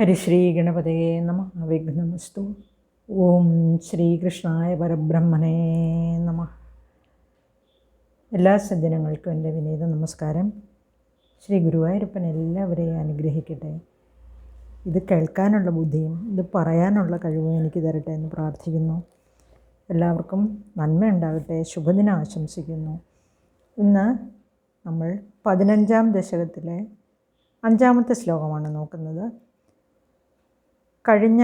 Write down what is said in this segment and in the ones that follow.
ഹരിശ്രീ ഗണപതയെ നമ. വിഘ്നമസ്തു ഓം ശ്രീകൃഷ്ണായ പരബ്രഹ്മണേ നമ. എല്ലാ സജ്ജനങ്ങൾക്കും എന്റെ വിനീത നമസ്കാരം. ശ്രീ ഗുരുവായൂരപ്പൻ എല്ലാവരെയും അനുഗ്രഹിക്കട്ടെ. ഇത് കേൾക്കാനുള്ള ബുദ്ധിയും ഇത് പറയാനുള്ള കഴിവും എനിക്ക് തരട്ടെ എന്ന് പ്രാർത്ഥിക്കുന്നു. എല്ലാവർക്കും നന്മയുണ്ടാകട്ടെ ശുഭദിനം ആശംസിക്കുന്നു. ഇന്ന് നമ്മൾ പതിനഞ്ചാം ദശകത്തിലെ അഞ്ചാമത്തെ ശ്ലോകമാണ് നോക്കുന്നത്. കഴിഞ്ഞ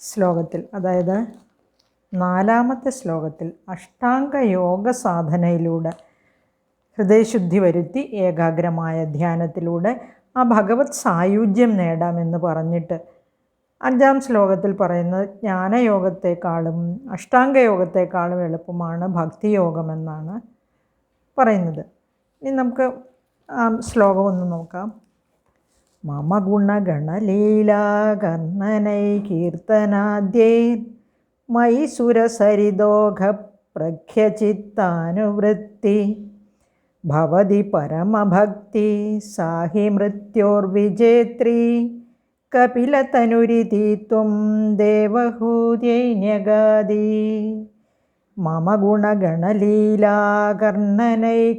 ശ്ലോകത്തിൽ അതായത് നാലാമത്തെ ശ്ലോകത്തിൽ അഷ്ടാംഗ യോഗ സാധനയിലൂടെ ഹൃദയശുദ്ധി വരുത്തി ഏകാഗ്രമായ ധ്യാനത്തിലൂടെ ആ ഭഗവത് സായുജ്യം നേടാമെന്ന് പറഞ്ഞിട്ട് അഞ്ചാം ശ്ലോകത്തിൽ പറയുന്നത് ജ്ഞാനയോഗത്തെക്കാളും അഷ്ടാംഗയോഗത്തെക്കാളും എളുപ്പമാണ് ഭക്തിയോഗമെന്നാണ് പറയുന്നത്. ഇനി നമുക്ക് ആ ശ്ലോകം ഒന്ന് നോക്കാം. മമ ഗുണഗണലീലാകർണനൈ കീർത്തനാദ്യൈ മൈസുരസരിദോഘ പ്രഖ്യചിത്താനുവൃത്തി ഭവതി പരമഭക്തി സാഹി മൃത്യോർവിജേത്രി കപിലതനുരിതി ത്വം ദേവഹൂര്യൈന്യഗാദി മമ ഗുണഗണലീലാകർണനൈ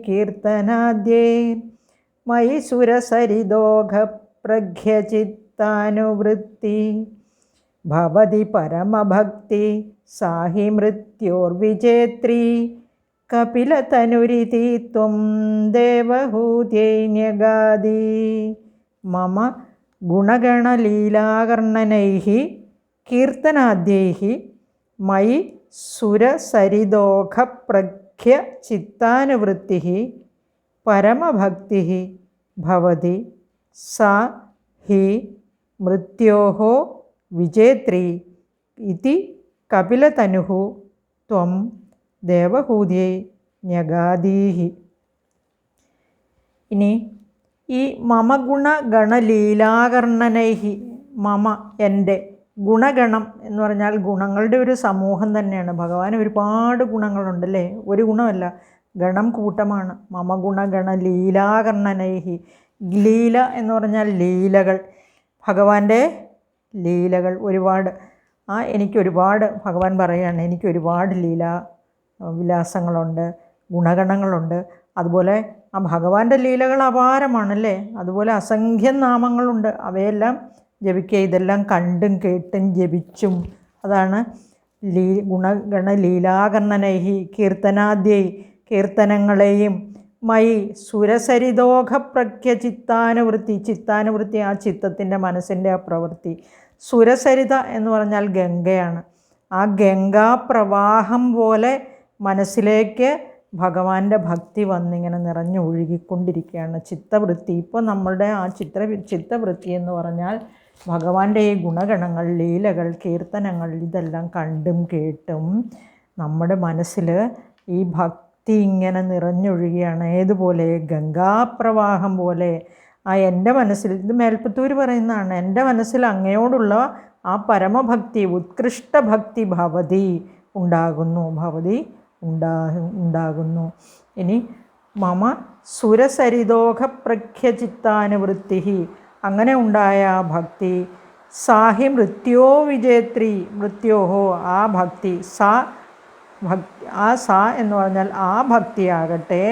കീർത്തനാദ്യൈ മൈസുരസരിദോഘ സുരസരിദോഘ പ്രഖ്യചിത്താനുവൃത്തി. ഭവതി പരമഭക്തി സാഹി മൃത്യോർവിജേത്രി. കപിലതനുരിതി ത്വം ദേവഹൂത്യൈന്യഗാദി മമ ഗുണഗണലീലാകർണനൈ കീർത്തനാദ്യൈ മയി സുരസരിദോഘപ്രഖ്യചിത്താനുവൃത്തിः പരമഭക്തി ഭവതി സാ ഹി മൃത്യോ വിജേത്രി ഇതി കപിലതനുः ത്വം ദേവഹൂതിയെ ന്യഗാദീഹി. ഇനി ഈ മമ ഗുണഗണലീലാകർണനൈഹി മമ എന്റെ ഗുണഗണം എന്ന് പറഞ്ഞാൽ ഗുണങ്ങളുടെ ഒരു സമൂഹം തന്നെയാണ്. ഭഗവാൻ ഒരുപാട് ഗുണങ്ങളുണ്ട് അല്ലേ ഒരു ഗുണമല്ല ഗണം കൂട്ടമാണ്. മമ ഗുണഗണ ലീല എന്ന് പറഞ്ഞാൽ ലീലകൾ. ഭഗവാന്റെ ലീലകൾ ഒരുപാട്. ആ എനിക്ക് ഒരുപാട് ഭഗവാൻ പറയുകയാണ് എനിക്ക് ഒരുപാട് ലീല വിലാസങ്ങളുണ്ട് ഗുണഗണങ്ങളുണ്ട്. അതുപോലെ ആ ഭഗവാന്റെ ലീലകൾ അപാരമാണല്ലേ? അതുപോലെ അസംഖ്യം നാമങ്ങളുണ്ട്. അവയെല്ലാം ജപിക്കുക ഇതെല്ലാം കണ്ടും കേട്ടും ജപിച്ചും. അതാണ് ലീ ഗുണഗണ ലീലാകർണനൈഹി കീർത്തനാദ്യൈ കീർത്തനങ്ങളെയും മയി സുരസരിതോഘപ്രജ്ഞചിത്താനുവൃത്തി ചിത്താനുവൃത്തി ആ ചിത്തത്തിന്റെ മനസ്സിന്റെ ആ പ്രവൃത്തി. സുരസരിത എന്ന് പറഞ്ഞാൽ ഗംഗയാണ്. ആ ഗംഗാപ്രവാഹം പോലെ മനസ്സിലേക്ക് ഭഗവാന്റെ ഭക്തി വന്നിങ്ങനെ നിറഞ്ഞു ഒഴുകിക്കൊണ്ടിരിക്കുകയാണ്. ചിത്തവൃത്തി ഇപ്പോൾ നമ്മളുടെ ആ ചിത്ര ചിത്തവൃത്തി എന്ന് പറഞ്ഞാൽ ഭഗവാന്റെ ഈ ഗുണഗണങ്ങൾ ലീലകൾ കീർത്തനങ്ങൾ ഇതെല്ലാം കണ്ടും കേട്ടും നമ്മുടെ മനസ്സിൽ ഈ ഭക്തി ഇങ്ങനെ നിറഞ്ഞൊഴുകിയാണ്. ഏതുപോലെ? ഗംഗാപ്രവാഹം പോലെ. ആ എന്റെ മനസ്സിൽ ഇത് മേൽപ്പത്തൂർ പറയുന്നതാണ് എന്റെ മനസ്സിൽ അങ്ങയോടുള്ള ആ പരമഭക്തി ഉത്കൃഷ്ട ഭക്തി ഭവതി ഉണ്ടാകുന്നു ഭവതി ഉണ്ടാ ഉണ്ടാകുന്നു. ഇനി മമ സുരസരിതോഹ പ്രഖ്യചിത്താനുവൃത്തി അങ്ങനെ ഉണ്ടായ ആ ഭക്തി സാഹി മൃത്യോ വിജേത്രി മൃത്യോഹോ ആ ഭക്തി സാ ഭക്തി ആ സ എന്ന് പറഞ്ഞാൽ ആ ഭക്തിയാകട്ടെ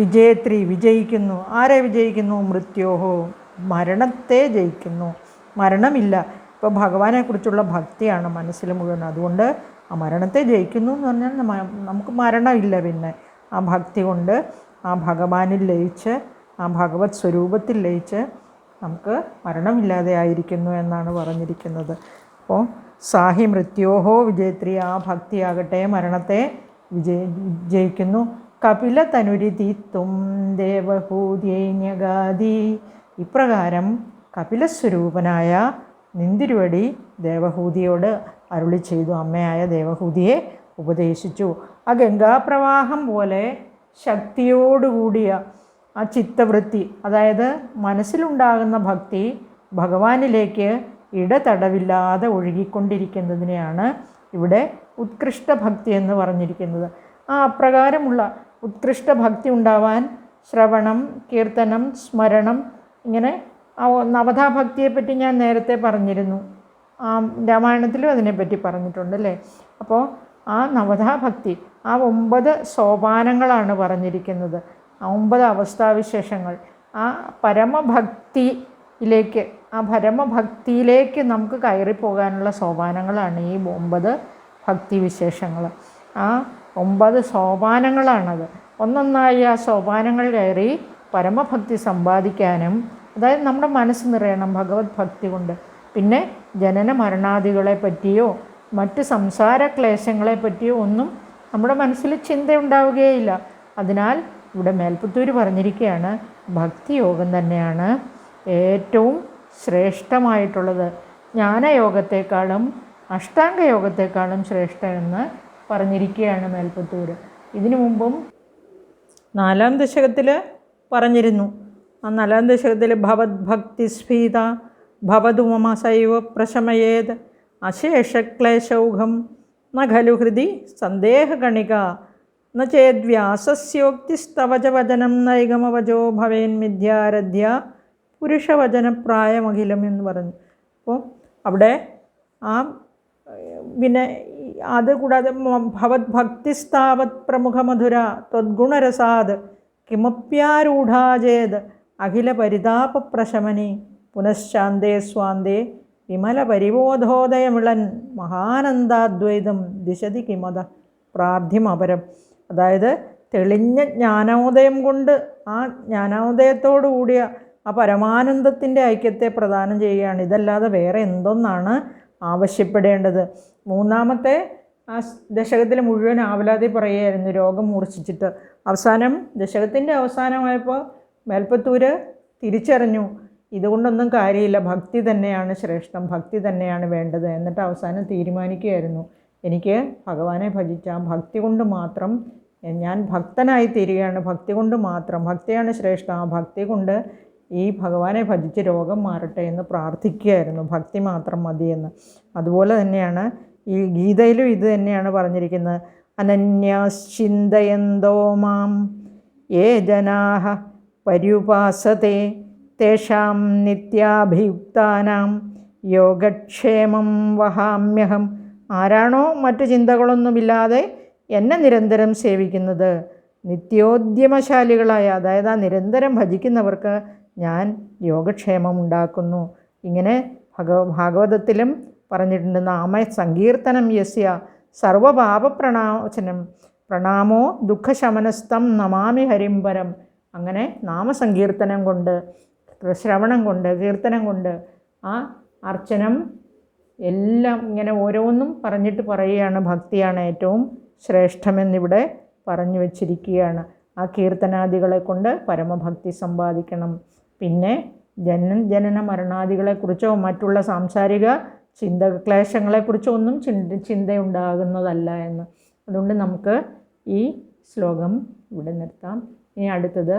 വിജയത്രി വിജയിക്കുന്നു. ആരെ വിജയിക്കുന്നു? മൃത്യോഹോ മരണത്തെ ജയിക്കുന്നു. മരണമില്ല. ഇപ്പോൾ ഭഗവാനെക്കുറിച്ചുള്ള ഭക്തിയാണ് മനസ്സിൽ മുഴുവൻ. അതുകൊണ്ട് ആ മരണത്തെ ജയിക്കുന്നു എന്ന് പറഞ്ഞാൽ നമുക്ക് മരണമില്ല പിന്നെ. ആ ഭക്തി കൊണ്ട് ആ ഭഗവാനിൽ ലയിച്ച് ആ ഭഗവത് സ്വരൂപത്തിൽ ലയിച്ച് നമുക്ക് മരണമില്ലാതെ ആയിരിക്കുന്നു എന്നാണ് പറഞ്ഞിരിക്കുന്നത്. അപ്പോൾ സാഹി മൃത്യോഹോ വിജയത്രി ആ ഭക്തിയാകട്ടെ മരണത്തെ വിജയ വിജയിക്കുന്നു. കപില തനുരി തീത്തും ദേവഹൂതി ഇപ്രകാരം കപിലസ്വരൂപനായ നിന്തിരുവടി ദേവഹൂതിയോട് അരുളി ചെയ്തു. അമ്മയായ ദേവഹൂതിയെ ഉപദേശിച്ചു. ആ ഗംഗാപ്രവാഹം പോലെ ശക്തിയോടുകൂടിയ ആ ചിത്തവൃത്തി അതായത് മനസ്സിലുണ്ടാകുന്ന ഭക്തി ഭഗവാനിലേക്ക് ഇടതടവില്ലാതെ ഒഴുകിക്കൊണ്ടിരിക്കുന്നതിനെയാണ് ഇവിടെ ഉത്കൃഷ്ട ഭക്തി എന്ന് പറഞ്ഞിരിക്കുന്നത്. ആ അപ്രകാരമുള്ള ഉത്കൃഷ്ട ഭക്തി ഉണ്ടാവാൻ ശ്രവണം കീർത്തനം സ്മരണം ഇങ്ങനെ നവതാഭക്തിയെപ്പറ്റി ഞാൻ നേരത്തെ പറഞ്ഞിരുന്നു. ആ രാമായണത്തിലും അതിനെപ്പറ്റി പറഞ്ഞിട്ടുണ്ട് അല്ലേ? അപ്പോൾ ആ നവതാഭക്തി ആ ഒമ്പത് സോപാനങ്ങളാണ് പറഞ്ഞിരിക്കുന്നത്. ആ ഒമ്പത് അവസ്ഥാവിശേഷങ്ങൾ. ആ പരമഭക്തിയിലേക്ക് ആ പരമഭക്തിയിലേക്ക് നമുക്ക് കയറിപ്പോകാനുള്ള സോപാനങ്ങളാണ് ഈ ഒമ്പത് ഭക്തി വിശേഷങ്ങൾ ആ ഒമ്പത് സോപാനങ്ങളാണത്. ഒന്നൊന്നായി ആ സോപാനങ്ങൾ കയറി പരമഭക്തി സമ്പാദിക്കാനും അതായത് നമ്മുടെ മനസ്സ് നിറയണം ഭഗവത് ഭക്തി കൊണ്ട്. പിന്നെ ജനന മരണാദികളെ പറ്റിയോ മറ്റ് സംസാര ക്ലേശങ്ങളെ പറ്റിയോ ഒന്നും നമ്മുടെ മനസ്സിൽ ചിന്തയുണ്ടാവുകയില്ല. അതിനാൽ ഇവിടെ മേൽപ്പത്തൂർ പറഞ്ഞിരിക്കുകയാണ് ഭക്തിയോഗം തന്നെയാണ്. ഏറ്റവും ശ്രേഷ്ഠമായിട്ടുള്ളത്. ജ്ഞാനയോഗത്തെക്കാളും അഷ്ടാംഗയോഗത്തെക്കാളും ശ്രേഷ്ഠ ശ്രേഷ്ഠമെന്ന് പറഞ്ഞിരിക്കുകയാണ് മേൽപ്പത്തൂർ ഇതിനു മുമ്പും നാലാം ദശകത്തിൽ പറഞ്ഞിരുന്നു. ആ നാലാം ദശകത്തിൽ ഭവത് ഭക്തി സ്ഫീത ഭവതു മമ സൈവ പ്രശമയേത് അശേഷക്ലേശൗഘം ന ഖലു ഹൃദി സന്ദേഹകണിക ന ചേദ്വ്യാസസ്യോക്തിസ്തവച വചനം നൈഗമവചോ ഭവേൻ മിഥ്യാരധ്യ പുരുഷവചനപ്രായമഖിലം എന്ന് പറഞ്ഞു. അപ്പോൾ അവിടെ ആ പിന്നെ അത് കൂടാതെ ഭവത് പ്രമുഖ പ്രമുഖമധുര ത്വദ്ഗുണരസാദ് കിമപ്യാരൂഢാചേത് അഖില പരിതാപപ്രശമനി പുനഃശാന്തേ സ്വാന്തേ വിമല പരിബോധോദയമിളൻ മഹാനന്ദാദ്വൈതം ദിശതി കിമത പ്രാർത്ഥിമപരം. അതായത് തെളിഞ്ഞ ജ്ഞാനോദയം കൊണ്ട് ആ ജ്ഞാനോദയത്തോടു കൂടിയ ആ പരമാനന്ദത്തിന്റെ ഐക്യത്തെ പ്രദാനം ചെയ്യുകയാണ്. ഇതല്ലാതെ വേറെ എന്തൊന്നാണ് ആവശ്യപ്പെടേണ്ടത്? മൂന്നാമത്തെ ആ ദശകത്തിൽ മുഴുവൻ ആവലാതി പറയുകയായിരുന്നു. രോഗം മൂർച്ഛിച്ചിട്ട്. അവസാനം ദശകത്തിന്റെ അവസാനമായപ്പോൾ മേൽപ്പത്തൂര് തിരിച്ചറിഞ്ഞു. ഇതുകൊണ്ടൊന്നും കാര്യമില്ല. ഭക്തി തന്നെയാണ് ശ്രേഷ്ഠം. ഭക്തി തന്നെയാണ് വേണ്ടത് എന്നിട്ട് അവസാനം തീരുമാനിക്കുകയായിരുന്നു. എനിക്ക് ഭഗവാനെ ഭജിച്ച ആ ഭക്തി കൊണ്ട് മാത്രം ഞാൻ ഭക്തനായി തീരുകയാണ്. ഭക്തി കൊണ്ട് മാത്രം. ഭക്തിയാണ് ശ്രേഷ്ഠം. ആ ഭക്തി കൊണ്ട് ഈ ഭഗവാനെ ഭജിച്ച് രോഗം മാറട്ടെ എന്ന് പ്രാർത്ഥിക്കുകയായിരുന്നു. ഭക്തി മാത്രം മതിയെന്ന്. അതുപോലെ തന്നെയാണ് ഈ ഗീതയിലും ഇത് തന്നെയാണ് പറഞ്ഞിരിക്കുന്നത്. അനന്യാശ്ചിന്തയന്തോ മാം ഏ ജനാഹ പര്യുപാസത്തെ തേഷാം നിത്യാഭിയുക്താനാം യോഗക്ഷേമം വഹാമ്യഹം. ആരാണോ മറ്റു ചിന്തകളൊന്നുമില്ലാതെ എന്നെ നിരന്തരം സേവിക്കുന്നത്. നിത്യോദ്യമശാലികളായ അതായത് ആ നിരന്തരം ഭജിക്കുന്നവർക്ക് ഞാൻ യോഗക്ഷേമം ഉണ്ടാക്കുന്നു. ഇങ്ങനെ ഭഗവ ഭാഗവതത്തിലും പറഞ്ഞിട്ടുണ്ട് നാമ സങ്കീർത്തനം യസ്യ സർവപാപപ്രണാശനം പ്രണാമോ ദുഃഖശമനസ്ഥം നമാമി ഹരിംബരം അങ്ങനെ നാമസങ്കീർത്തനം കൊണ്ട് ശ്രവണം കൊണ്ട് കീർത്തനം കൊണ്ട് ആ അർച്ചനം എല്ലാം ഇങ്ങനെ ഓരോന്നും പറഞ്ഞിട്ട് പറയുകയാണ്. ഭക്തിയാണ് ഏറ്റവും ശ്രേഷ്ഠമെന്നിവിടെ പറഞ്ഞു വച്ചിരിക്കുകയാണ്. ആ കീർത്തനാദികളെ കൊണ്ട് പരമഭക്തി സമ്പാദിക്കണം. പിന്നെ ജനന ജനന മരണാദികളെക്കുറിച്ചോ മറ്റുള്ള സാംസാരിക ചിന്ത ക്ലേശങ്ങളെക്കുറിച്ചോ ഒന്നും ചിന്ത ചിന്തയുണ്ടാകുന്നതല്ല എന്ന്. അതുകൊണ്ട് നമുക്ക് ഈ ശ്ലോകം ഇവിടെ നിർത്താം. ഇനി അടുത്തത്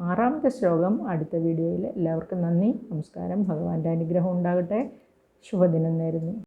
ആറാമത്തെ ശ്ലോകം അടുത്ത വീഡിയോയിൽ. എല്ലാവർക്കും നന്ദി നമസ്കാരം. ഭഗവാന്റെ അനുഗ്രഹം ഉണ്ടാകട്ടെ. ശുഭദിനം നേരുന്നു.